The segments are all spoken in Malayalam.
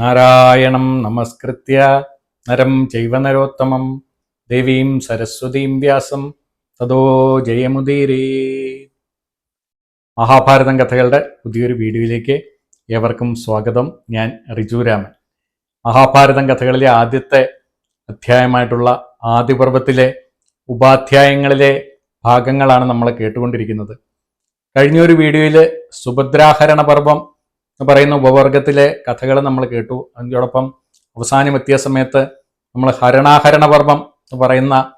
നാരായണം നമസ്കൃത്യ. നരം ചൈവ നരോത്തമം. ദേവീം സരസ്വതീം വ്യാസം. തതോ ജയമുദീരേ. മഹാഭാരതം കഥകളുടെ പുതിയൊരു വീഡിയോയിലേക്ക് ഏവർക്കും സ്വാഗതം. ഞാൻ റിജുരാമൻ മഹാഭാരതം കഥകളിലെ ആദ്യത്തെ അധ്യായമായിട്ടുള്ള ആദിപർവത്തിലെ ഉപാധ്യായങ്ങളിലെ ഭാഗങ്ങളാണ് നമ്മൾ കേട്ടുകൊണ്ടിരിക്കുന്നത്. കഴിഞ്ഞ ഒരു വീഡിയോയിൽ സുഭദ്രാഹരണ പർവം പറയുന്ന ഉപവർഗത്തിലെ കഥകൾ നമ്മൾ കേട്ടു. അതിനോടൊപ്പം അവസാനം എത്തിയ സമയത്ത് നമ്മൾ ഹരണാഹരണ പർവം എന്ന് പറയുന്ന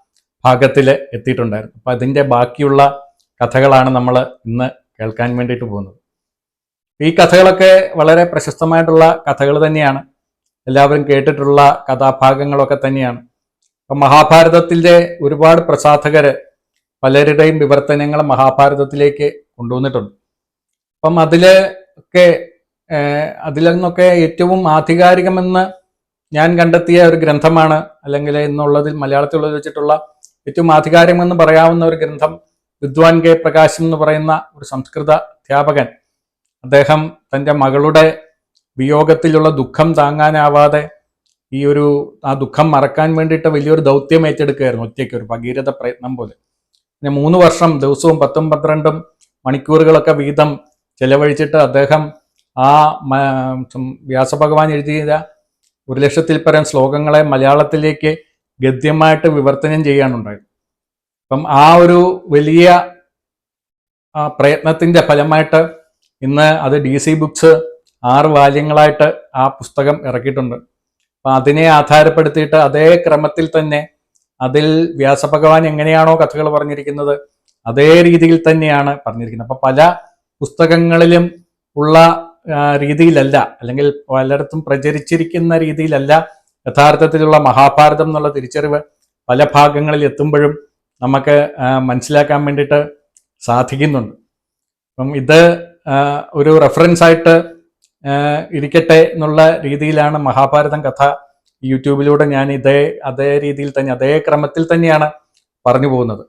ഭാഗത്തിൽ എത്തിയിട്ടുണ്ടായിരുന്നു. അപ്പം അതിന്റെ ബാക്കിയുള്ള കഥകളാണ് നമ്മൾ ഇന്ന് കേൾക്കാൻ വേണ്ടിയിട്ട് പോകുന്നത്. ഈ കഥകളൊക്കെ വളരെ പ്രശസ്തമായിട്ടുള്ള കഥകൾ തന്നെയാണ്. എല്ലാവരും കേട്ടിട്ടുള്ള കഥാഭാഗങ്ങളൊക്കെ തന്നെയാണ്. അപ്പം മഹാഭാരതത്തിന്റെ ഒരുപാട് പ്രസാധകർ പലരുടെയും വിവർത്തനങ്ങൾ മഹാഭാരതത്തിലേക്ക് കൊണ്ടുവന്നിട്ടുണ്ട്. അപ്പം അതിൽ ഒക്കെ അതിൽ നിന്നൊക്കെ ഏറ്റവും ആധികാരികമെന്ന് ഞാൻ കണ്ടെത്തിയ ഒരു ഗ്രന്ഥമാണ് അല്ലെങ്കിൽ ഇന്നുള്ളതിൽ മലയാളത്തിലുള്ളത് വെച്ചിട്ടുള്ള ഏറ്റവും ആധികാരികമെന്ന് പറയാവുന്ന ഒരു ഗ്രന്ഥം വിദ്വാൻ കെ പ്രകാശം എന്ന് പറയുന്ന ഒരു സംസ്കൃത അധ്യാപകൻ. അദ്ദേഹം തന്റെ മകളുടെ വിയോഗത്തിലുള്ള ദുഃഖം താങ്ങാനാവാതെ ഈ ഒരു ആ ദുഃഖം മറക്കാൻ വേണ്ടിയിട്ട് വലിയൊരു ദൗത്യം ഏറ്റെടുക്കുകയായിരുന്നു ഒറ്റയ്ക്ക് ഒരു ഭഗീരഥ പ്രയത്നം പോലെ. പിന്നെ മൂന്ന് വർഷം ദിവസവും പത്തും പന്ത്രണ്ടും മണിക്കൂറുകളൊക്കെ വീതം ചെലവഴിച്ചിട്ട് അദ്ദേഹം ആ വ്യാസഭഗവാൻ എഴുതിയ ഒരു ലക്ഷത്തിൽ പരം ശ്ലോകങ്ങളെ മലയാളത്തിലേക്ക് ഗദ്യമായിട്ട് വിവർത്തനം ചെയ്യാനുണ്ടായത് അപ്പം ആ ഒരു വലിയ പ്രയത്നത്തിന്റെ ഫലമായിട്ട് ഇന്ന് അത് ഡി സി ബുക്സ് ആറ് വാല്യങ്ങളായിട്ട് ആ പുസ്തകം ഇറക്കിയിട്ടുണ്ട്. അപ്പം അതിനെ ആധാരപ്പെടുത്തിയിട്ട് അതേ ക്രമത്തിൽ തന്നെ അതിൽ വ്യാസഭഗവാൻ എങ്ങനെയാണോ കഥകൾ പറഞ്ഞിരിക്കുന്നത് അതേ രീതിയിൽ തന്നെയാണ് പറഞ്ഞിരിക്കുന്നത്. അപ്പം പല പുസ്തകങ്ങളിലും ഉള്ള രീതിയിലല്ല അല്ലെങ്കിൽ പലയിടത്തും പ്രചരിച്ചിരിക്കുന്ന രീതിയിലല്ല യഥാർത്ഥത്തിലുള്ള മഹാഭാരതം എന്നുള്ള തിരിച്ചറിവ് പല ഭാഗങ്ങളിൽ എത്തുമ്പോഴും നമുക്ക് മനസ്സിലാക്കാൻ വേണ്ടിയിട്ട് സാധിക്കുന്നുണ്ട്. അപ്പം ഇത് ഒരു റെഫറൻസ് ആയിട്ട് ഇരിക്കട്ടെ എന്നുള്ള രീതിയിലാണ് മഹാഭാരതം കഥ യൂട്യൂബിലൂടെ ഞാൻ ഇതേ അതേ രീതിയിൽ തന്നെ അതേ ക്രമത്തിൽ തന്നെയാണ് പറഞ്ഞു പോകുന്നത്.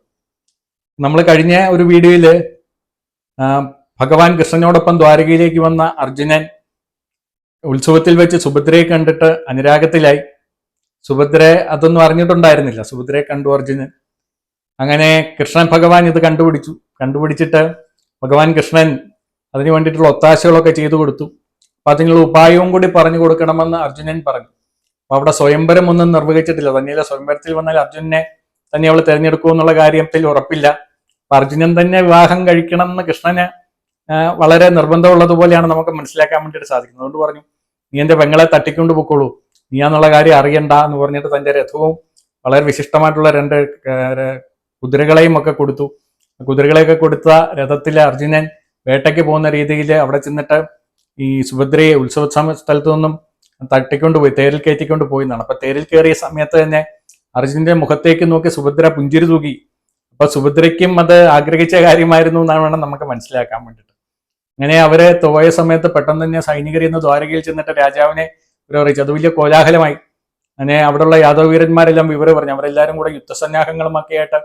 നമ്മൾ കഴിഞ്ഞ ഒരു വീഡിയോയിൽ ഭഗവാൻ കൃഷ്ണനോടൊപ്പം ദ്വാരകയിലേക്ക് വന്ന അർജുനൻ ഉത്സവത്തിൽ വെച്ച് സുഭദ്രയെ കണ്ടിട്ട് അനുരാഗത്തിലായി. സുഭദ്രയെ അതൊന്നും അറിഞ്ഞിട്ടുണ്ടായിരുന്നില്ല. സുഭദ്രയെ കണ്ടു അർജുനൻ. അങ്ങനെ കൃഷ്ണൻ ഭഗവാൻ ഇത് കണ്ടുപിടിച്ചു. കണ്ടുപിടിച്ചിട്ട് ഭഗവാൻ കൃഷ്ണൻ അതിന് വേണ്ടിയിട്ടുള്ള ഒത്താശകളൊക്കെ ചെയ്തു കൊടുത്തു. അപ്പൊ അതിനുള്ള ഉപായവും കൂടി പറഞ്ഞു കൊടുക്കണമെന്ന് അർജുനൻ പറഞ്ഞു. അപ്പൊ അവിടെ സ്വയംവരം ഒന്നും നിർവഹിച്ചിട്ടില്ല. തന്നെയല്ല സ്വയംവരത്തിൽ വന്നാൽ അർജുനനെ തന്നെ അവൾ തിരഞ്ഞെടുക്കുമെന്നുള്ള കാര്യത്തിൽ ഉറപ്പില്ല. അപ്പൊ അർജുനൻ തന്നെ വിവാഹം കഴിക്കണം എന്ന് കൃഷ്ണന് വളരെ നിർബന്ധമുള്ളതുപോലെയാണ് നമുക്ക് മനസ്സിലാക്കാൻ വേണ്ടിയിട്ട് സാധിക്കുന്നത്. അതുകൊണ്ട് പറഞ്ഞു നീ എന്റെ പെങ്ങളെ തട്ടിക്കൊണ്ട് പൊക്കോളൂ. നീ എന്നുള്ള കാര്യം അറിയണ്ട എന്ന് പറഞ്ഞിട്ട് തന്റെ രഥവും വളരെ വിശിഷ്ടമായിട്ടുള്ള രണ്ട് കുതിരകളെയും ഒക്കെ കൊടുത്തു. കുതിരകളെയൊക്കെ കൊടുത്ത രഥത്തിൽ അർജുനൻ വേട്ടയ്ക്ക് പോകുന്ന രീതിയിൽ അവിടെ ചെന്നിട്ട് ഈ സുഭദ്രയെ ഉത്സവ സ്ഥലത്തു നിന്നും തട്ടിക്കൊണ്ട് പോയി തേരിൽ കയറ്റിക്കൊണ്ട് പോയി എന്നാണ്. അപ്പൊ തേരിൽ കയറിയ സമയത്ത് തന്നെ അർജുനന്റെ മുഖത്തേക്ക് നോക്കി സുഭദ്ര പുഞ്ചിരി തൂകി. അപ്പൊ സുഭദ്രയ്ക്കും അത് ആഗ്രഹിച്ച കാര്യമായിരുന്നു എന്നാണ് വേണം നമുക്ക് മനസ്സിലാക്കാൻ വേണ്ടിയിട്ട്. അങ്ങനെ അവരെ തോയ സമയത്ത് പെട്ടെന്ന് തന്നെ സൈനികർ ഇന്ന് ദ്വാരകയിൽ ചെന്നിട്ട് രാജാവിനെ അറിയിച്ചു. അത് വലിയ കോലാഹലമായി. അങ്ങനെ അവിടെയുള്ള യാദവ വീരന്മാരെല്ലാം വിവരം പറഞ്ഞു അവരെല്ലാരും കൂടെ യുദ്ധസന്നാഹങ്ങളും ഒക്കെ ആയിട്ട്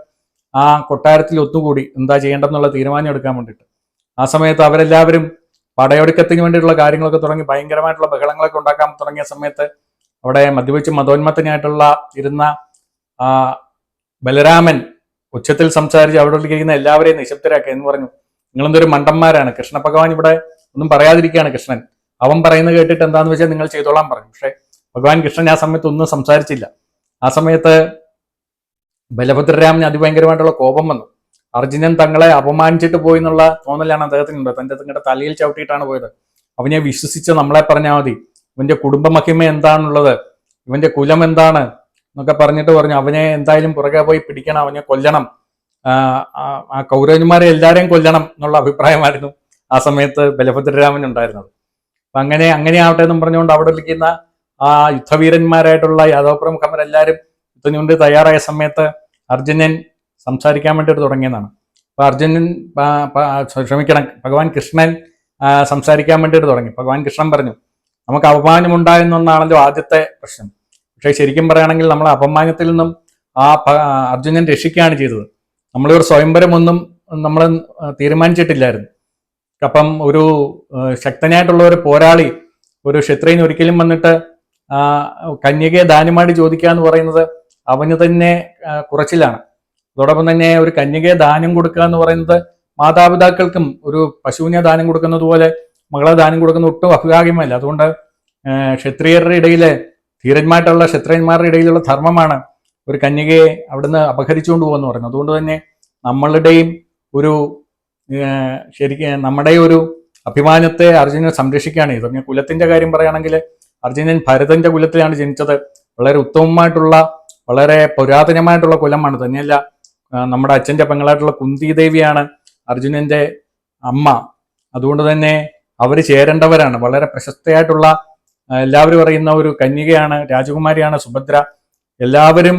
ആ കൊട്ടാരത്തിൽ ഒത്തുകൂടി. എന്താ ചെയ്യേണ്ടെന്നുള്ള തീരുമാനം എടുക്കാൻ വേണ്ടിയിട്ട്. ആ സമയത്ത് അവരെല്ലാവരും പടയൊടുക്കത്തിന് വേണ്ടിയിട്ടുള്ള കാര്യങ്ങളൊക്കെ തുടങ്ങി. ഭയങ്കരമായിട്ടുള്ള ബഹളങ്ങളൊക്കെ ഉണ്ടാക്കാൻ തുടങ്ങിയ സമയത്ത് അവിടെ മദ്യപിച്ച് മതോന്മത്തനായിട്ടുള്ള ഇരുന്ന ബലരാമൻ ഉച്ചത്തിൽ സംസാരിച്ച് അവിടെ ഇരിക്കുന്ന എല്ലാവരെയും നിശബ്ദരാക്കുക എന്ന് പറഞ്ഞു. നിങ്ങളെന്തൊരു മണ്ടന്മാരാണ്. കൃഷ്ണ ഭഗവാൻ ഇവിടെ ഒന്നും പറയാതിരിക്കുകയാണ് കൃഷ്ണൻ. അവൻ പറയുന്നത് കേട്ടിട്ട് എന്താന്ന് വെച്ചാൽ നിങ്ങൾ ചെയ്തോളാൻ പറഞ്ഞു. പക്ഷെ ഭഗവാൻ കൃഷ്ണൻ ആ സമയത്ത് ഒന്നും സംസാരിച്ചില്ല. ആ സമയത്ത് ബലഭദ്രരാമന് അതിഭയങ്കരമായിട്ടുള്ള കോപം വന്നു. അർജുനൻ തങ്ങളെ അപമാനിച്ചിട്ട് പോയി എന്നുള്ള തോന്നലാണ് അദ്ദേഹത്തിനുണ്ട് തന്റെ തങ്ങളുടെ തലയിൽ ചവിട്ടിയിട്ടാണ് പോയത്. അവനെ വിശ്വസിച്ച് നമ്മളെ പറഞ്ഞാൽ മതി. ഇവന്റെ കുടുംബമഹിമ എന്താണുള്ളത്? ഇവന്റെ കുലം എന്താണ്? എന്നൊക്കെ പറഞ്ഞിട്ട് പറഞ്ഞു. അവനെ എന്തായാലും പുറകെ പോയി പിടിക്കണം. അവനെ കൊല്ലണം. ആ, കൗരവന്മാരെ എല്ലാവരെയും കൊല്ലണം എന്നുള്ള അഭിപ്രായമായിരുന്നു ആ സമയത്ത് ബലഭദ്രരാമൻ ഉണ്ടായിരുന്നത്. അപ്പൊ അങ്ങനെ അങ്ങനെ ആവട്ടെ എന്നും പറഞ്ഞുകൊണ്ട് അവിടെ ഇരിക്കുന്ന ആ യുദ്ധവീരന്മാരായിട്ടുള്ള യാദവ പ്രമുഖന്മാരെല്ലാവരും യുദ്ധം കൊണ്ട് തയ്യാറായ സമയത്ത് അർജുനൻ സംസാരിക്കാൻ വേണ്ടിയിട്ട് തുടങ്ങിയതാണ്. അപ്പൊ അർജുനൻ ക്ഷമിക്കണം ഭഗവാൻ കൃഷ്ണൻ സംസാരിക്കാൻ വേണ്ടിയിട്ട് തുടങ്ങി. ഭഗവാൻ കൃഷ്ണൻ പറഞ്ഞു നമുക്ക് അപമാനമുണ്ടായെന്നൊന്നാണല്ലോ ആദ്യത്തെ പ്രശ്നം. പക്ഷേ ശരിക്കും പറയുകയാണെങ്കിൽ നമ്മൾ അപമാനത്തിൽ നിന്നും ആ അർജുനൻ രക്ഷിക്കുകയാണ് ചെയ്തത്. നമ്മളിവിടെ സ്വയംവരമൊന്നും നമ്മൾ തീരുമാനിച്ചിട്ടില്ലായിരുന്നു. അപ്പം ഒരു ശക്തനായിട്ടുള്ള ഒരു പോരാളി ഒരു ക്ഷത്രിയൻ ഒരിക്കലും വന്നിട്ട് കന്യകയെ ദാനമായിട്ട് ചോദിക്കുക എന്ന് പറയുന്നത് അവന് തന്നെ കുറച്ചിലാണ്. അതോടൊപ്പം തന്നെ ഒരു കന്യകയെ ദാനം കൊടുക്കുക എന്ന് പറയുന്നത് മാതാപിതാക്കൾക്കും ഒരു പശുവിനെ ദാനം കൊടുക്കുന്നത് പോലെ മകളെ ദാനം കൊടുക്കുന്ന ഒട്ടും അഭിഭാഗ്യമല്ല അതുകൊണ്ട് ക്ഷത്രിയരുടെ ഇടയിലെ ധീരന്മാരുടെ ക്ഷത്രിയന്മാരുടെ ഇടയിലുള്ള ധർമ്മമാണ് ഒരു കന്യകയെ അവിടുന്ന് അപഹരിച്ചുകൊണ്ട് പോകുമെന്ന് പറഞ്ഞു. അതുകൊണ്ട് തന്നെ നമ്മളുടെയും ഒരു ശരിക്കും നമ്മുടെ ഒരു അഭിമാനത്തെ അർജുനൻ സംരക്ഷിക്കുകയാണ് ചെയ്തത്. പിന്നെ കുലത്തിന്റെ കാര്യം പറയുകയാണെങ്കിൽ അർജുനൻ ഭരതന്റെ കുലത്തിലാണ് ജനിച്ചത്. വളരെ ഉത്തമമായിട്ടുള്ള വളരെ പുരാതനമായിട്ടുള്ള കുലമാണ്. തന്നെയല്ല നമ്മുടെ അച്ഛന്റെ പെങ്ങളായിട്ടുള്ള കുന്തി ദേവിയാണ് അർജുനന്റെ അമ്മ. അതുകൊണ്ട് തന്നെ അവർ ചേരേണ്ടവരാണ്. വളരെ പ്രശസ്തയായിട്ടുള്ള എല്ലാവരും അറിയുന്ന ഒരു കന്യകയാണ് രാജകുമാരിയാണ് സുഭദ്ര. എല്ലാവരും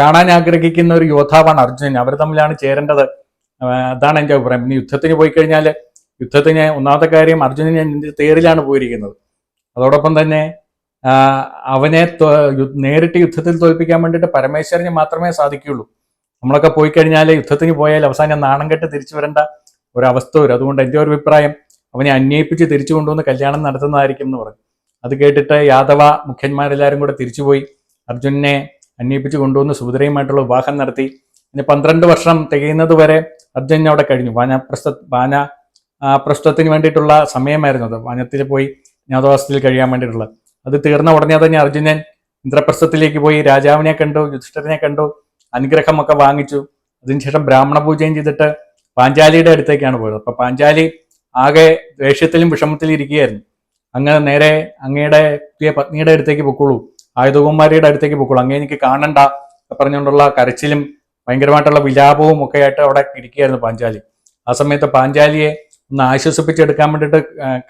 കാണാൻ ആഗ്രഹിക്കുന്ന ഒരു യോദ്ധാവാണ് അർജുനൻ. അവർ തമ്മിലാണ് ചേരേണ്ടത്. അതാണ് എന്റെ അഭിപ്രായം. പിന്നെ യുദ്ധത്തിന് പോയി കഴിഞ്ഞാൽ യുദ്ധത്തിന് ഒന്നാമത്തെ കാര്യം അർജുനൻ എന്റെ തേരിലാണ് പോയിരിക്കുന്നത്. അതോടൊപ്പം തന്നെ അവനെ നേരിട്ട് യുദ്ധത്തിൽ തോൽപ്പിക്കാൻ വേണ്ടിയിട്ട് പരമേശ്വരന് മാത്രമേ സാധിക്കുകയുള്ളൂ. നമ്മളൊക്കെ പോയി കഴിഞ്ഞാൽ യുദ്ധത്തിന് പോയാൽ അവസാനം നാണം കെട്ട് തിരിച്ചു വരേണ്ട ഒരവസ്ഥ വരും. അതുകൊണ്ട് എന്റെ ഒരു അഭിപ്രായം അവനെ അന്വയിപ്പിച്ച് തിരിച്ചു കൊണ്ടുവന്ന് കല്യാണം നടത്തുന്നതായിരിക്കും എന്ന് പറഞ്ഞു അത് കേട്ടിട്ട് യാദവ മുഖ്യന്മാരെല്ലാവരും കൂടെ തിരിച്ചുപോയി. അർജുനനെ അന്വയിപ്പിച്ച് കൊണ്ടുവന്ന് സുഭദ്രയുമായിട്ടുള്ള വിവാഹം നടത്തി. പിന്നെ പന്ത്രണ്ട് വർഷം തികയുന്നത് വരെ അർജുനൻ അവിടെ കഴിഞ്ഞു. വാനപ്രസ്ഥ വാന ആ, പ്രസ്ഥത്തിന് വേണ്ടിയിട്ടുള്ള സമയമായിരുന്നു അത്. വനത്തിൽ പോയി ജ്ഞാതവാസത്തിൽ കഴിയാൻ വേണ്ടിയിട്ടുള്ളത്. അത് തീർന്ന ഉടനെ തന്നെ അർജുനൻ ഇന്ദ്രപ്രസ്ഥത്തിലേക്ക് പോയി രാജാവിനെ കണ്ടു യുധിഷ്ഠരനെ കണ്ടു അനുഗ്രഹമൊക്കെ വാങ്ങിച്ചു. അതിനുശേഷം ബ്രാഹ്മണ പൂജയും ചെയ്തിട്ട് പാഞ്ചാലിയുടെ അടുത്തേക്കാണ് പോയത്. അപ്പൊ പാഞ്ചാലി ആകെ ദേഷ്യത്തിലും വിഷമത്തിലും ഇരിക്കുകയായിരുന്നു. അങ്ങനെ നേരെ അങ്ങയുടെ പത്നിയുടെ അടുത്തേക്ക് പൊക്കോളൂ. ആയുധകുമാരിയുടെ അടുത്തേക്ക് പോകുള്ളൂ അങ്ങേ എനിക്ക് കാണണ്ട പറഞ്ഞുകൊണ്ടുള്ള കരച്ചിലും ഭയങ്കരമായിട്ടുള്ള വിലാപവും ഒക്കെ ആയിട്ട് അവിടെ ഇരിക്കുകയായിരുന്നു പാഞ്ചാലി. ആ സമയത്ത് പാഞ്ചാലിയെ ഒന്ന് ആശ്വസിപ്പിച്ചെടുക്കാൻ വേണ്ടിയിട്ട്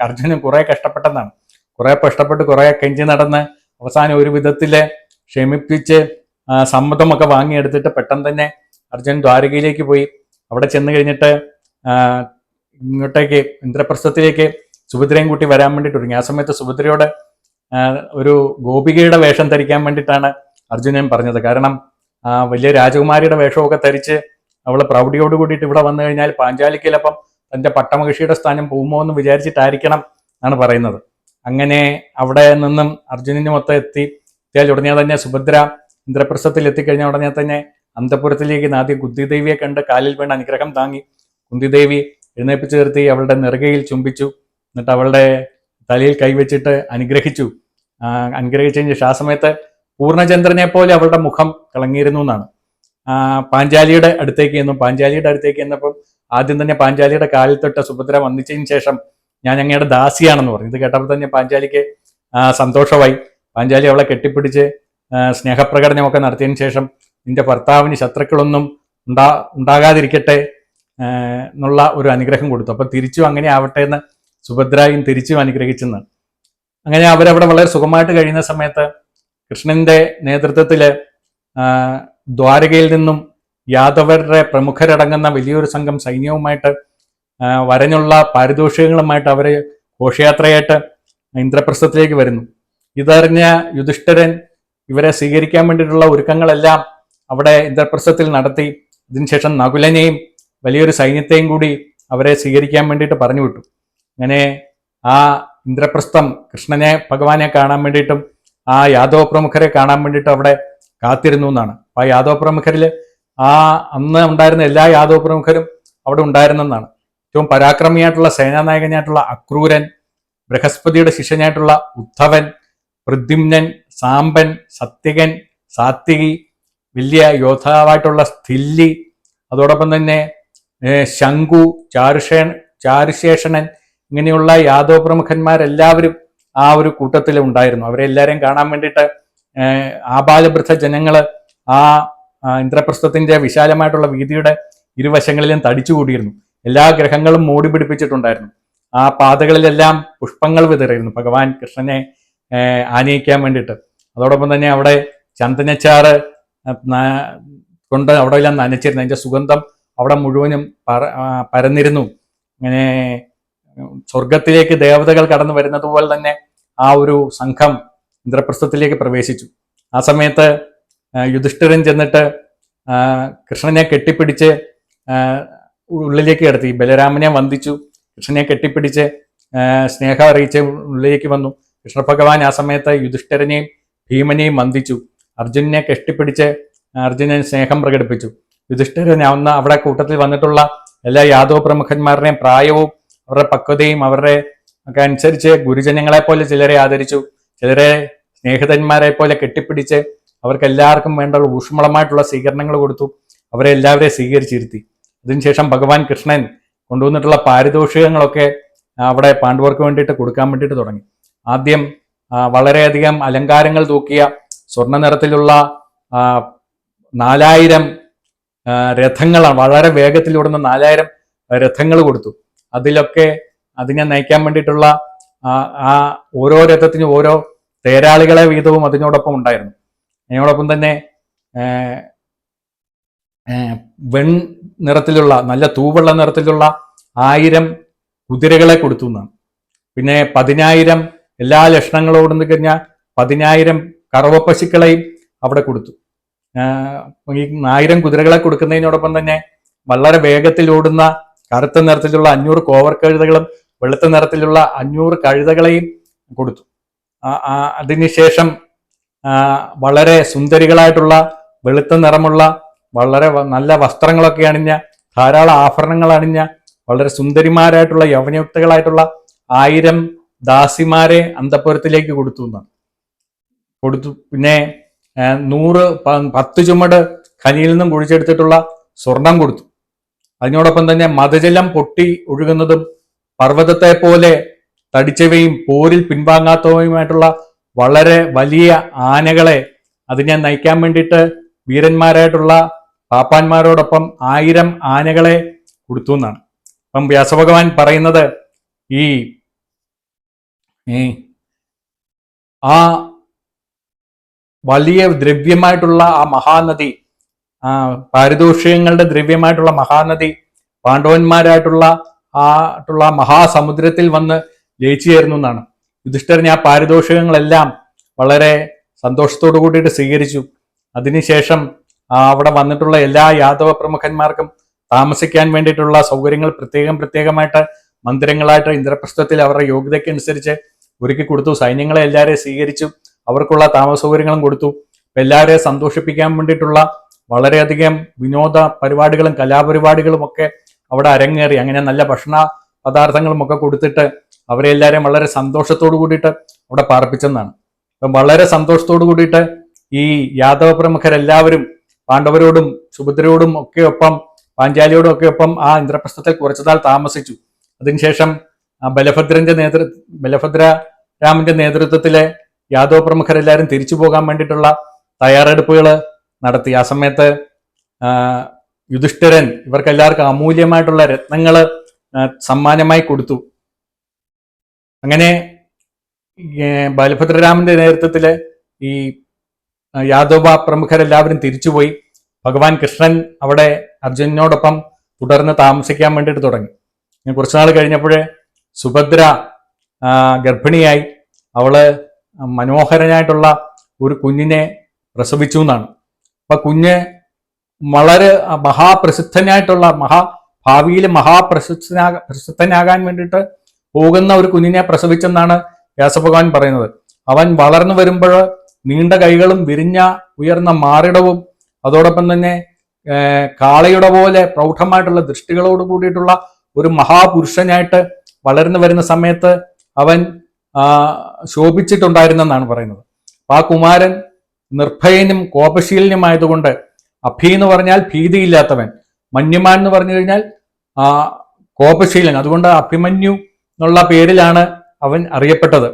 അർജുനൻ കുറേ കഷ്ടപ്പെട്ടെന്നാണ്. കുറേ കഷ്ടപ്പെട്ട് കുറേ കെഞ്ചി നടന്ന് അവസാനം ഒരു വിധത്തിൽ ക്ഷമിപ്പിച്ച് സമ്മതമൊക്കെ വാങ്ങിയെടുത്തിട്ട് പെട്ടെന്ന് തന്നെ അർജുനൻ ദ്വാരകയിലേക്ക് പോയി. അവിടെ ചെന്ന് കഴിഞ്ഞിട്ട് ഇങ്ങോട്ടേക്ക് ഇന്ദ്രപ്രസ്ഥത്തിലേക്ക് സുഭദ്രയും കൂട്ടി വരാൻ വേണ്ടിയിട്ട് ഒരുങ്ങി. ആ സമയത്ത് സുഭദ്രയോട് ഒരു ഗോപികയുടെ വേഷം ധരിക്കാൻ വേണ്ടിയിട്ടാണ് അർജുനൻ പറഞ്ഞത്. കാരണം വലിയ രാജകുമാരിയുടെ വേഷമൊക്കെ ധരിച്ച് അവൾ പ്രൗഢിയോട് കൂടിയിട്ട് ഇവിടെ വന്നു കഴിഞ്ഞാൽ പാഞ്ചാലിക്ക് ചിലപ്പം തന്റെ പട്ടമഹിഷിയുടെ സ്ഥാനം പോകുമോ എന്ന് വിചാരിച്ചിട്ടായിരിക്കണം എന്നാണ് പറയുന്നത്. അങ്ങനെ അവിടെ നിന്നും അർജുനന് മൊത്തം എത്തി. എത്തിയാൽ ഉടനെ തന്നെ സുഭദ്ര ഇന്ദ്രപ്രസ്ഥത്തിൽ എത്തിക്കഴിഞ്ഞ ഉടനെ തന്നെ അന്തപുരത്തിലേക്ക് ആദ്യം കുന്തിദേവിയെ കണ്ട് കാലിൽ വേണ്ട അനുഗ്രഹം താങ്ങി. കുന്തിദേവി എഴുന്നേപ്പിച്ചു നിർത്തി അവളുടെ നെറുകയിൽ ചുംബിച്ചു. എന്നിട്ട് അവളുടെ തലയിൽ കൈവച്ചിട്ട് അനുഗ്രഹിച്ചു. ശേഷം ആ സമയത്ത് പൂർണചന്ദ്രനെ പോലെ അവളുടെ മുഖം തിളങ്ങിയിരുന്നു എന്നാണ്. പാഞ്ചാലിയുടെ അടുത്തേക്ക് എന്നും പാഞ്ചാലിയുടെ അടുത്തേക്ക് എന്നപ്പം ആദ്യം തന്നെ പാഞ്ചാലിയുടെ കാലിൽ തൊട്ട് സുഭദ്ര വന്നിച്ചതിന് ശേഷം ഞാൻ അങ്ങയുടെ ദാസിയാണെന്ന് പറഞ്ഞു. ഇത് കേട്ടപ്പോൾ തന്നെ പാഞ്ചാലിക്ക് സന്തോഷമായി. പാഞ്ചാലി അവളെ കെട്ടിപ്പിടിച്ച് സ്നേഹപ്രകടനമൊക്കെ നടത്തിയതിനു ശേഷം നിന്റെ ഭർത്താവിന് ശത്രുക്കളൊന്നും ഉണ്ടാ ഉണ്ടാകാതിരിക്കട്ടെ എന്നുള്ള ഒരു അനുഗ്രഹം കൊടുത്തു. അപ്പൊ തിരിച്ചും അങ്ങനെ ആവട്ടെ എന്ന് സുഭദ്രയും തിരിച്ചും അനുഗ്രഹിച്ചെന്ന്. അങ്ങനെ അവരവിടെ വളരെ സുഖമായിട്ട് കഴിയുന്ന സമയത്ത് കൃഷ്ണന്റെ നേതൃത്വത്തിൽ ദ്വാരകയിൽ നിന്നും യാദവരുടെ പ്രമുഖരടങ്ങുന്ന വലിയൊരു സംഘം സൈന്യവുമായിട്ട് വരഞ്ഞുള്ള പാരിതോഷികങ്ങളുമായിട്ട് അവർ ഘോഷയാത്രയായിട്ട് ഇന്ദ്രപ്രസ്ഥത്തിലേക്ക് വരുന്നു. ഇതറിഞ്ഞ യുധിഷ്ഠരൻ ഇവരെ സ്വീകരിക്കാൻ വേണ്ടിയിട്ടുള്ള ഒരുക്കങ്ങളെല്ലാം അവിടെ ഇന്ദ്രപ്രസ്ഥത്തിൽ നടത്തി ഇതിനുശേഷം നകുലനെയും വലിയൊരു സൈന്യത്തെയും കൂടി അവരെ സ്വീകരിക്കാൻ വേണ്ടിയിട്ട് പറഞ്ഞു വിട്ടു. അങ്ങനെ ആ ഇന്ദ്രപ്രസ്ഥം കൃഷ്ണനെ ഭഗവാനെ കാണാൻ വേണ്ടിയിട്ടും ആ യാദവ പ്രമുഖരെ കാണാൻ വേണ്ടിയിട്ടും അവിടെ കാത്തിരുന്നു എന്നാണ്. അപ്പൊ ആ യാദവ പ്രമുഖരിൽ ആ അന്ന് ഉണ്ടായിരുന്ന എല്ലാ യാദവ പ്രമുഖരും അവിടെ ഉണ്ടായിരുന്നെന്നാണ് ഏറ്റവും പരാക്രമിയായിട്ടുള്ള സേനാനായകനായിട്ടുള്ള അക്രൂരൻ ബൃഹസ്പതിയുടെ ശിഷ്യനായിട്ടുള്ള ഉദ്ധവൻ പ്രദ്യുമ്നൻ സാമ്പൻ സത്യകൻ സാത്വികി വലിയ യോദ്ധാവായിട്ടുള്ള സ്ഥില്ലി അതോടൊപ്പം തന്നെ ശംഖു ചാരുഷേൺ ചാരുശേഷണൻ ഇങ്ങനെയുള്ള യാദവ പ്രമുഖന്മാരെല്ലാവരും ആ ഒരു കൂട്ടത്തിൽ ഉണ്ടായിരുന്നു. അവരെ എല്ലാവരെയും കാണാൻ വേണ്ടിയിട്ട് ആബാലവൃദ്ധ ജനങ്ങൾ ആ ഇന്ദ്രപ്രസ്ഥത്തിന്റെ വിശാലമായിട്ടുള്ള വീതിയുടെ ഇരുവശങ്ങളിലും തടിച്ചുകൂടിയിരുന്നു. എല്ലാ ഗ്രഹങ്ങളും മൂടി പിടിപ്പിച്ചിട്ടുണ്ടായിരുന്നു. ആ പാതകളിലെല്ലാം പുഷ്പങ്ങൾ വിതറിയിരുന്നു. ഭഗവാൻ കൃഷ്ണനെ ആനയിക്കാൻ വേണ്ടിയിട്ട്. അതോടൊപ്പം തന്നെ അവിടെ ചന്ദനച്ചാറ് കൊണ്ട് അവിടെ എല്ലാം നനച്ചിരുന്നു. അതിന്റെ സുഗന്ധം അവിടെ മുഴുവനും പരന്നിരുന്നു. അങ്ങനെ സ്വർഗത്തിലേക്ക് ദേവതകൾ കടന്നു വരുന്നത് പോലെ തന്നെ ആ ഒരു സംഘം ഇന്ദ്രപ്രസ്ഥത്തിലേക്ക് പ്രവേശിച്ചു. ആ സമയത്ത് യുധിഷ്ഠിരൻ ചെന്നിട്ട് കൃഷ്ണനെ കെട്ടിപ്പിടിച്ച് ഉള്ളിലേക്ക് കിടത്തി. ബലരാമനെ വന്ദിച്ചു. കൃഷ്ണനെ കെട്ടിപ്പിടിച്ച് സ്നേഹം അറിയിച്ച് ഉള്ളിലേക്ക് വന്നു. കൃഷ്ണഭഗവാൻ ആ സമയത്ത് യുധിഷ്ഠിരനെയും ഭീമനെയും വന്ദിച്ചു. അർജുനനെ കെട്ടിപ്പിടിച്ച് അർജുനൻ സ്നേഹം പ്രകടിപ്പിച്ചു. യുധിഷ്ഠിരൻ അന്ന് അവിടെ കൂട്ടത്തിൽ വന്നിട്ടുള്ള എല്ലാ യാദവ പ്രമുഖന്മാരുടെയും പ്രായവും അവരുടെ പക്വതയും അവരുടെ ഒക്കെ അനുസരിച്ച് ഗുരുജനങ്ങളെ പോലെ ചിലരെ ആദരിച്ചു ചിലരെ സ്നേഹിതന്മാരെ പോലെ കെട്ടിപ്പിടിച്ച് അവർക്ക് എല്ലാവർക്കും വേണ്ട ഊഷ്മളമായിട്ടുള്ള സ്വീകരണങ്ങൾ കൊടുത്തു അവരെ എല്ലാവരെയും സ്വീകരിച്ചിരുത്തി. അതിനുശേഷം ഭഗവാൻ കൃഷ്ണൻ കൊണ്ടുവന്നിട്ടുള്ള പാരിതോഷികങ്ങളൊക്കെ അവിടെ പാണ്ഡവർക്ക് വേണ്ടിയിട്ട് കൊടുക്കാൻ വേണ്ടിയിട്ട് തുടങ്ങി. ആദ്യം വളരെയധികം അലങ്കാരങ്ങൾ തൂക്കിയ സ്വർണ നിറത്തിലുള്ള നാലായിരം രഥങ്ങളാണ് വളരെ വേഗത്തിൽ ഓടുന്ന നാലായിരം രഥങ്ങൾ കൊടുത്തു. അതിലൊക്കെ അതിനെ നയിക്കാൻ വേണ്ടിയിട്ടുള്ള ആ ഓരോ രഥത്തിനും ഓരോ തേരാളികളെ വീതവും അതിനോടൊപ്പം ഉണ്ടായിരുന്നു. അതിനോടൊപ്പം തന്നെ വെൺ നിറത്തിലുള്ള നല്ല തൂവെള്ള നിറത്തിലുള്ള ആയിരം കുതിരകളെ കൊടുത്തു എന്നാണ്. പിന്നെ പതിനായിരം എല്ലാ ലക്ഷണങ്ങളോടും കഴിഞ്ഞാൽ പതിനായിരം കറവപ്പശുക്കളെയും അവിടെ കൊടുത്തു. ഈ ആയിരം കുതിരകളെ കൊടുക്കുന്നതിനോടൊപ്പം തന്നെ വളരെ വേഗത്തിൽ ഓടുന്ന കറുത്ത നിറത്തിലുള്ള അഞ്ഞൂറ് കോവർ കഴുതകളും വെളുത്ത നിറത്തിലുള്ള അഞ്ഞൂറ് കഴുതകളെയും കൊടുത്തു. അതിനുശേഷം വളരെ സുന്ദരികളായിട്ടുള്ള വെളുത്ത നിറമുള്ള വളരെ നല്ല വസ്ത്രങ്ങളൊക്കെ അണിഞ്ഞ ധാരാളം ആഭരണങ്ങൾ അണിഞ്ഞ വളരെ സുന്ദരിമാരായിട്ടുള്ള യവനയുക്തകളായിട്ടുള്ള ആയിരം ദാസിമാരെ അന്തപുരത്തിലേക്ക് കൊടുത്തു കൊടുത്തു. പിന്നെ നൂറ് പത്ത് ചുമട് ഖനിയിൽ നിന്നും കുഴിച്ചെടുത്തിട്ടുള്ള സ്വർണം കൊടുത്തു. അതിനോടൊപ്പം തന്നെ മതജലം പൊട്ടി ഒഴുകുന്നതും പർവതത്തെ പോലെ തടിച്ചവയും പോരിൽ പിൻവാങ്ങാത്തവയുമായിട്ടുള്ള വളരെ വലിയ ആനകളെ അതിനെ നയിക്കാൻ വേണ്ടിയിട്ട് വീരന്മാരായിട്ടുള്ള പാപ്പാന്മാരോടൊപ്പം ആയിരം ആനകളെ കൊടുത്തു എന്നാണ്. അപ്പം വ്യാസഭഗവാൻ പറയുന്നത് ഈ ആ വലിയ ദ്രവ്യമായിട്ടുള്ള ആ മഹാനദി ആ പാരിതോഷികങ്ങളുടെ ദ്രവ്യമായിട്ടുള്ള മഹാനദി പാണ്ഡവന്മാരായിട്ടുള്ള ആയിട്ടുള്ള മഹാസമുദ്രത്തിൽ വന്ന് ജയിച്ചു ചേർന്നു എന്നാണ്. യുധിഷ്ഠിരൻ ആ പാരിതോഷികങ്ങളെല്ലാം വളരെ സന്തോഷത്തോടു കൂടിയിട്ട് സ്വീകരിച്ചു. അതിനുശേഷം അവിടെ വന്നിട്ടുള്ള എല്ലാ യാദവ പ്രമുഖന്മാർക്കും താമസിക്കാൻ വേണ്ടിയിട്ടുള്ള സൗകര്യങ്ങൾ പ്രത്യേകം പ്രത്യേകമായിട്ട് മന്ദിരങ്ങളായിട്ട് ഇന്ദ്രപ്രസ്ഥത്തിൽ അവരുടെ യോഗ്യതയ്ക്ക് അനുസരിച്ച് ഒരുക്കി കൊടുത്തു. സൈന്യങ്ങളെ എല്ലാവരെയും സ്വീകരിച്ചു. അവർക്കുള്ള താമസ സൗകര്യങ്ങളും കൊടുത്തു എല്ലാവരെയും സന്തോഷിപ്പിക്കാൻ വേണ്ടിയിട്ടുള്ള വളരെയധികം വിനോദ പരിപാടികളും കലാപരിപാടികളും ഒക്കെ അവിടെ അരങ്ങേറി. അങ്ങനെ നല്ല ഭക്ഷണ പദാർത്ഥങ്ങളും ഒക്കെ കൊടുത്തിട്ട് അവരെ എല്ലാവരെയും വളരെ സന്തോഷത്തോടു കൂടിയിട്ട് അവിടെ പാർപ്പിച്ചെന്നാണ്. അപ്പം വളരെ സന്തോഷത്തോടു കൂടിയിട്ട് ഈ യാദവ പ്രമുഖരെല്ലാവരും പാണ്ഡവരോടും സുഭദ്രയോടും ഒക്കെ ഒപ്പം പാഞ്ചാലിയോടും ഒക്കെ ഒപ്പം ആ ഇന്ദ്രപ്രസ്ഥത്തിൽ കുറച്ചുനാൾ താമസിച്ചു. അതിനുശേഷം ബലഭദ്രന്റെ നേതൃ ബലഭദ്ര രാമന്റെ നേതൃത്വത്തിലെ യാദവ പ്രമുഖരെല്ലാവരും തിരിച്ചു പോകാൻ വേണ്ടിയിട്ടുള്ള തയ്യാറെടുപ്പുകൾ നടത്തി. ആ സമയത്ത് യുധിഷ്ഠിരൻ ഇവർക്ക് എല്ലാവർക്കും അമൂല്യമായിട്ടുള്ള രത്നങ്ങൾ സമ്മാനമായി കൊടുത്തു. അങ്ങനെ ബാലഭദ്രരാമന്റെ നേതൃത്വത്തിൽ ഈ യാദവ പ്രമുഖരെല്ലാവരും തിരിച്ചുപോയി. ഭഗവാൻ കൃഷ്ണൻ അവിടെ അർജുനോടൊപ്പം തുടർന്ന് താമസിക്കാൻ വേണ്ടിയിട്ട് തുടങ്ങി. കുറച്ചു നാൾ കഴിഞ്ഞപ്പോഴേ സുഭദ്ര ഗർഭിണിയായി. അവൾ മനോഹരനായിട്ടുള്ള ഒരു കുഞ്ഞിനെ പ്രസവിച്ചു എന്നാണ്. അപ്പൊ കുഞ്ഞ് വളരെ മഹാപ്രസിദ്ധനായിട്ടുള്ള മഹാ ഭാവിയിൽ മഹാപ്രസിദ്ധനാക പ്രസിദ്ധനാകാൻ വേണ്ടിയിട്ട് പോകുന്ന ഒരു കുഞ്ഞിനെ പ്രസവിച്ചെന്നാണ് വ്യാസഭഗവാൻ പറയുന്നത്. അവൻ വളർന്നു വരുമ്പോൾ നീണ്ട കൈകളും വിരിഞ്ഞ ഉയർന്ന മാറിടവും അതോടൊപ്പം തന്നെ കാളയുടെ പോലെ പ്രൗഢമായിട്ടുള്ള ദൃഷ്ടികളോട് കൂടിയിട്ടുള്ള ഒരു മഹാപുരുഷനായിട്ട് വളർന്നു വരുന്ന സമയത്ത് അവൻ ശോഭിച്ചിട്ടുണ്ടായിരുന്നെന്നാണ് പറയുന്നത്. ആ കുമാരൻ നിർഭയനും കോപശീലനുമായതുകൊണ്ട് അഭി എന്ന് പറഞ്ഞാൽ ഭീതിയില്ലാത്തവൻ മന്യമാൻ എന്ന് പറഞ്ഞു കഴിഞ്ഞാൽ ആ കോപശീലൻ. അതുകൊണ്ട് അഭിമന്യു എന്നുള്ള പേരിലാണ് അവൻ അറിയപ്പെട്ടത്.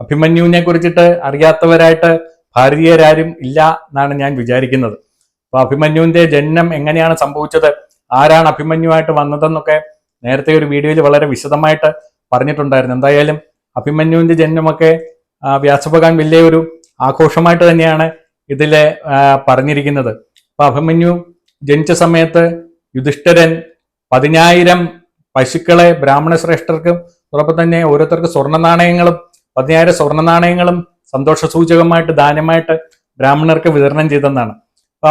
അഭിമന്യുവിനെ കുറിച്ചിട്ട് അറിയാത്തവരായിട്ട് ഭാരതീയരാരും ഇല്ല എന്നാണ് ഞാൻ വിചാരിക്കുന്നത്. അപ്പൊ അഭിമന്യുവിന്റെ ജനനം എങ്ങനെയാണ് സംഭവിച്ചത്? ആരാണ് അഭിമന്യുവായിട്ട് വന്നതെന്നൊക്കെ നേരത്തെ ഒരു വീഡിയോയിൽ വളരെ വിശദമായിട്ട് പറഞ്ഞിട്ടുണ്ടായിരുന്നു. എന്തായാലും അഭിമന്യുവിന്റെ ജനനമൊക്കെ വ്യാസഭഗാൻ വലിയ ഒരു ആഘോഷമായിട്ട് തന്നെയാണ് ഇതിൽ പറഞ്ഞിരിക്കുന്നത്. അപ്പൊ അഭിമന്യു ജനിച്ച സമയത്ത് യുധിഷ്ഠിരൻ പതിനായിരം പശുക്കളെ ബ്രാഹ്മണ ശ്രേഷ്ഠർക്കും അതോടൊപ്പം തന്നെ ഓരോരുത്തർക്ക് സ്വർണ നാണയങ്ങളും പതിനായിരം സ്വർണ നാണയങ്ങളും സന്തോഷ സൂചകമായിട്ട് ദാനമായിട്ട് ബ്രാഹ്മണർക്ക് വിതരണം ചെയ്തെന്നാണ്. അപ്പൊ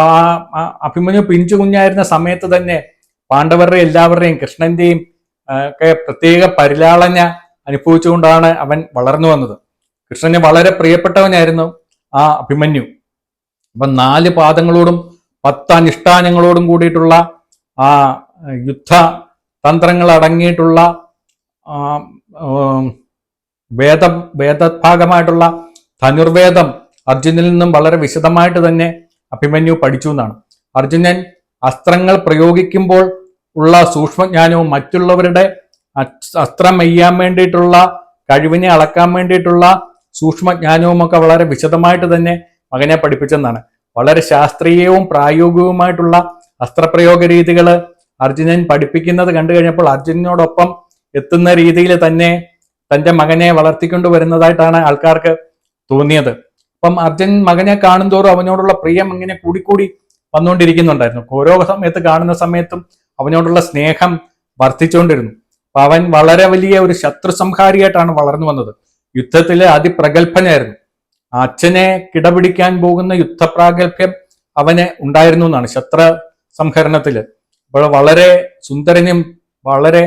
ആ അഭിമന്യു പിഞ്ചു കുഞ്ഞായിരുന്ന സമയത്ത് തന്നെ പാണ്ഡവരുടെ എല്ലാവരുടെയും കൃഷ്ണന്റെയും ഒക്കെ പ്രത്യേക പരിലാളന അനുഭവിച്ചുകൊണ്ടാണ് അവൻ വളർന്നു വന്നത്. കൃഷ്ണന് വളരെ പ്രിയപ്പെട്ടവനായിരുന്നു ആ അഭിമന്യു. അപ്പം നാല് പാദങ്ങളോടും പത്ത് അനുഷ്ഠാനങ്ങളോടും കൂടിയിട്ടുള്ള ആ യുദ്ധ തന്ത്രങ്ങൾ അടങ്ങിയിട്ടുള്ള വേദ വേദഭാഗമായിട്ടുള്ള ധനുർവേദം അർജുനിൽ നിന്നും വളരെ വിശദമായിട്ട് തന്നെ അഭിമന്യു പഠിച്ചു എന്നാണ്. അർജുനൻ അസ്ത്രങ്ങൾ പ്രയോഗിക്കുമ്പോൾ ഉള്ള സൂക്ഷ്മജ്ഞാനവും മറ്റുള്ളവരുടെ അസ്ത്രം എയ്യാൻ വേണ്ടിയിട്ടുള്ള കഴിവിനെ അളക്കാൻ വേണ്ടിയിട്ടുള്ള സൂക്ഷ്മജ്ഞാനവും ഒക്കെ വളരെ വിശദമായിട്ട് തന്നെ മകനെ പഠിപ്പിച്ചെന്നാണ്. വളരെ ശാസ്ത്രീയവും പ്രായോഗികവുമായിട്ടുള്ള അസ്ത്രപ്രയോഗ രീതികൾ അർജുനൻ പഠിപ്പിക്കുന്നത് കണ്ടു കഴിഞ്ഞപ്പോൾ അർജുനനോടൊപ്പം എത്തുന്ന രീതിയിൽ തന്നെ തന്റെ മകനെ വളർത്തിക്കൊണ്ടു വരുന്നതായിട്ടാണ് ആൾക്കാർക്ക് തോന്നിയത്. അപ്പം അർജുൻ മകനെ കാണുന്തോറും അവനോടുള്ള പ്രിയം ഇങ്ങനെ കൂടിക്കൂടി വന്നുകൊണ്ടിരിക്കുന്നുണ്ടായിരുന്നു. ഓരോ സമയത്ത് കാണുന്ന സമയത്തും അവനോടുള്ള സ്നേഹം വർദ്ധിച്ചുകൊണ്ടിരുന്നു. അപ്പൊ അവൻ വളരെ വലിയ ഒരു ശത്രു സംഹാരിയായിട്ടാണ് വളർന്നു വന്നത്. യുദ്ധത്തിലെ അതിപ്രഗത്ഭനായിരുന്നു. അച്ഛനെ കിടപിടിക്കാൻ പോകുന്ന യുദ്ധപ്രാഗൽഭ്യം അവന് ഉണ്ടായിരുന്നു എന്നാണ് ശത്ര സംഹരണത്തിൽ. അപ്പോൾ വളരെ സുന്ദരനും വളരെ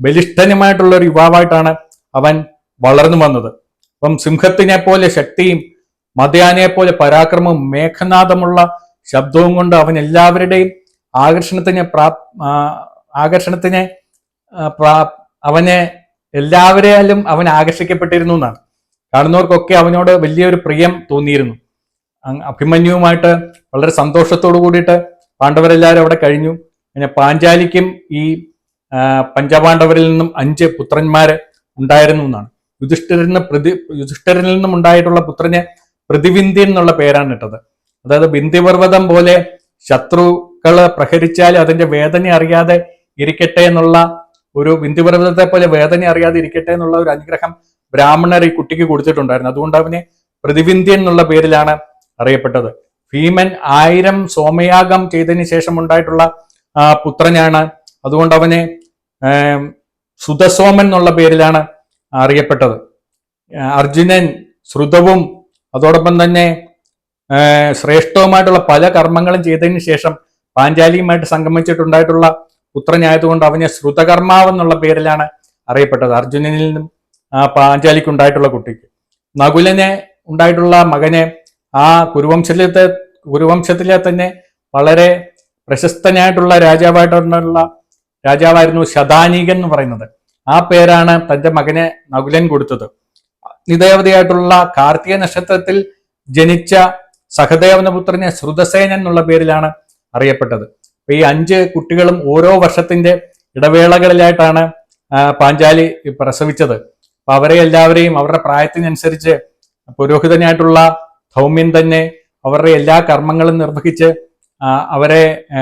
ബലിഷ്ഠനുമായിട്ടുള്ള ഒരു യുവാവായിട്ടാണ് അവൻ വളർന്നു വന്നത്. അപ്പം സിംഹത്തിനെ പോലെ ശക്തിയും മതയാനെ പോലെ പരാക്രമവും മേഘനാഥമുള്ള ശബ്ദവും കൊണ്ട് അവൻ എല്ലാവരുടെയും ആകർഷണത്തിനെ പ്രാ ആകർഷണത്തിനെ പ്രാ അവനെ എല്ലാവരെയാലും അവൻ ആകർഷിക്കപ്പെട്ടിരുന്നു എന്നാണ്. കാണുന്നവർക്കൊക്കെ അവനോട് വലിയൊരു പ്രിയം തോന്നിയിരുന്നു. അഭിമന്യുവുമായിട്ട് വളരെ സന്തോഷത്തോടു കൂടിയിട്ട് പാണ്ഡവരെല്ലാവരും അവിടെ കഴിഞ്ഞു. പിന്നെ പാഞ്ചാലിക്കും ഈ പഞ്ചപാണ്ഡവരിൽ നിന്നും അഞ്ച് പുത്രന്മാര് ഉണ്ടായിരുന്നു എന്നാണ്. യുധിഷ്ഠിരന് പ്രതി യുധിഷ്ഠിരനിൽ നിന്നും ഉണ്ടായിട്ടുള്ള പുത്രന് പ്രതിവിന്ധ്യൻ എന്നുള്ള പേരാണ് ഇട്ടത്. അതായത് ബിന്ദിപർവതം പോലെ ശത്രുക്കൾ പ്രഹരിച്ചാൽ അതിന്റെ വേദന അറിയാതെ ഇരിക്കട്ടെ എന്നുള്ള ഒരു ബിന്ദിപർവതത്തെ പോലെ വേദന അറിയാതെ ഇരിക്കട്ടെ എന്നുള്ള ഒരു അനുഗ്രഹം ബ്രാഹ്മണർ ഈ കുട്ടിക്ക് കൊടുത്തിട്ടുണ്ടായിരുന്നു. അതുകൊണ്ട് അവനെ പ്രതിവിന്ധ്യൻ എന്നുള്ള പേരിലാണ് അറിയപ്പെട്ടത്. ഭീമൻ ആയിരം സോമയാഗം ചെയ്തതിന് ശേഷം ഉണ്ടായിട്ടുള്ള പുത്രനാണ്. അതുകൊണ്ട് അവനെ സുതസോമൻ എന്നുള്ള പേരിലാണ് അറിയപ്പെട്ടത്. അർജുനൻ ശ്രുതവും അതോടൊപ്പം തന്നെ ശ്രേഷ്ഠവുമായിട്ടുള്ള പല കർമ്മങ്ങളും ചെയ്തതിന് ശേഷം പാഞ്ചാലിയുമായിട്ട് സംഗമിച്ചിട്ടുണ്ടായിട്ടുള്ള പുത്രനായതുകൊണ്ട് അവനെ ശ്രുതകർമാവ് എന്നുള്ള പേരിലാണ് അറിയപ്പെട്ടത്. അർജുനനിൽ നിന്നും പാഞ്ചാലിക്ക് ഉണ്ടായിട്ടുള്ള കുട്ടിക്ക്. നകുലനെ ഉണ്ടായിട്ടുള്ള മകനെ ആ കുരുവംശത്തിലെ കുരുവംശത്തിലെ തന്നെ വളരെ പ്രശസ്തനായിട്ടുള്ള രാജാവായിട്ടുള്ള രാജാവായിരുന്നു ശതാനീകൻ എന്ന് പറയുന്നത്. ആ പേരാണ് തന്റെ മകനെ നകുലൻ കൊടുത്തത്. നിദേവതയായിട്ടുള്ള കാർത്തിക നക്ഷത്രത്തിൽ ജനിച്ച സഹദേവന പുത്രനെ ശ്രുതസേനൻ എന്നുള്ള പേരിലാണ് അറിയപ്പെട്ടത്. അപ്പൊ ഈ അഞ്ച് കുട്ടികളും ഓരോ വർഷത്തിന്റെ ഇടവേളകളിലായിട്ടാണ് പാഞ്ചാലി പ്രസവിച്ചത്. അപ്പൊ അവരെ എല്ലാവരെയും അവരുടെ പ്രായത്തിനനുസരിച്ച് പുരോഹിതനായിട്ടുള്ള ധൗമ്യൻ തന്നെ അവരുടെ എല്ലാ കർമ്മങ്ങളും നിർവഹിച്ച് അവരെ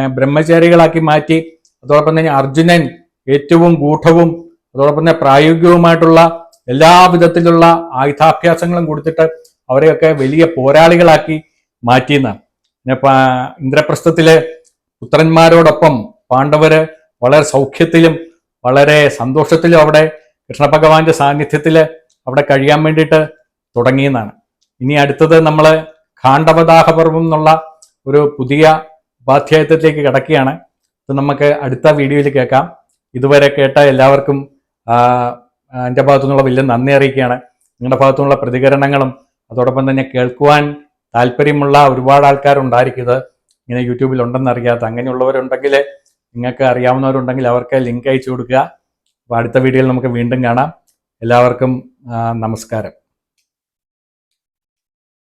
ബ്രഹ്മചാരികളാക്കി മാറ്റി അതോടൊപ്പം തന്നെ അർജുനൻ ഏറ്റവും ഗൂഢവും അതോടൊപ്പം തന്നെ പ്രായോഗികവുമായിട്ടുള്ള എല്ലാ വിധത്തിലുള്ള ആയുധാഭ്യാസങ്ങളും കൊടുത്തിട്ട് അവരെയൊക്കെ വലിയ പോരാളികളാക്കി മാറ്റിയെന്നാണ്. പിന്നെ ഇന്ദ്രപ്രസ്ഥത്തിലെ പുത്രന്മാരോടൊപ്പം പാണ്ഡവര് വളരെ സൗഖ്യത്തിലും വളരെ സന്തോഷത്തിലും അവിടെ കൃഷ്ണഭഗവാന്റെ സാന്നിധ്യത്തിൽ അവിടെ കഴിയാൻ വേണ്ടിയിട്ട് തുടങ്ങിയെന്നാണ്. ഇനി അടുത്തത് നമ്മൾ ഖാണ്ഡവദാഹപർവം എന്നുള്ള ഒരു പുതിയ ഉപാധ്യായത്തിലേക്ക് കിടക്കുകയാണ്. ഇത് നമുക്ക് അടുത്ത വീഡിയോയിൽ കേൾക്കാം. ഇതുവരെ കേട്ട എല്ലാവർക്കും എന്റെ ഭാഗത്തു നിന്നുള്ള വലിയ നന്ദി അറിയിക്കുകയാണ്. നിങ്ങളുടെ ഭാഗത്തു നിന്നുള്ള പ്രതികരണങ്ങളും അതോടൊപ്പം തന്നെ കേൾക്കുവാൻ താല്പര്യമുള്ള ഒരുപാട് ആൾക്കാരുണ്ടായിരിക്കും ഇത്. ഇങ്ങനെ യൂട്യൂബിൽ ഉണ്ടെന്ന് അറിയാത്ത അങ്ങനെയുള്ളവരുണ്ടെങ്കിൽ നിങ്ങൾക്ക് അറിയാവുന്നവരുണ്ടെങ്കിൽ അവർക്ക് ലിങ്ക് അയച്ചു കൊടുക്കുക. അപ്പോൾ അടുത്ത വീഡിയോയിൽ നമുക്ക് വീണ്ടും കാണാം. എല്ലാവർക്കും നമസ്കാരം.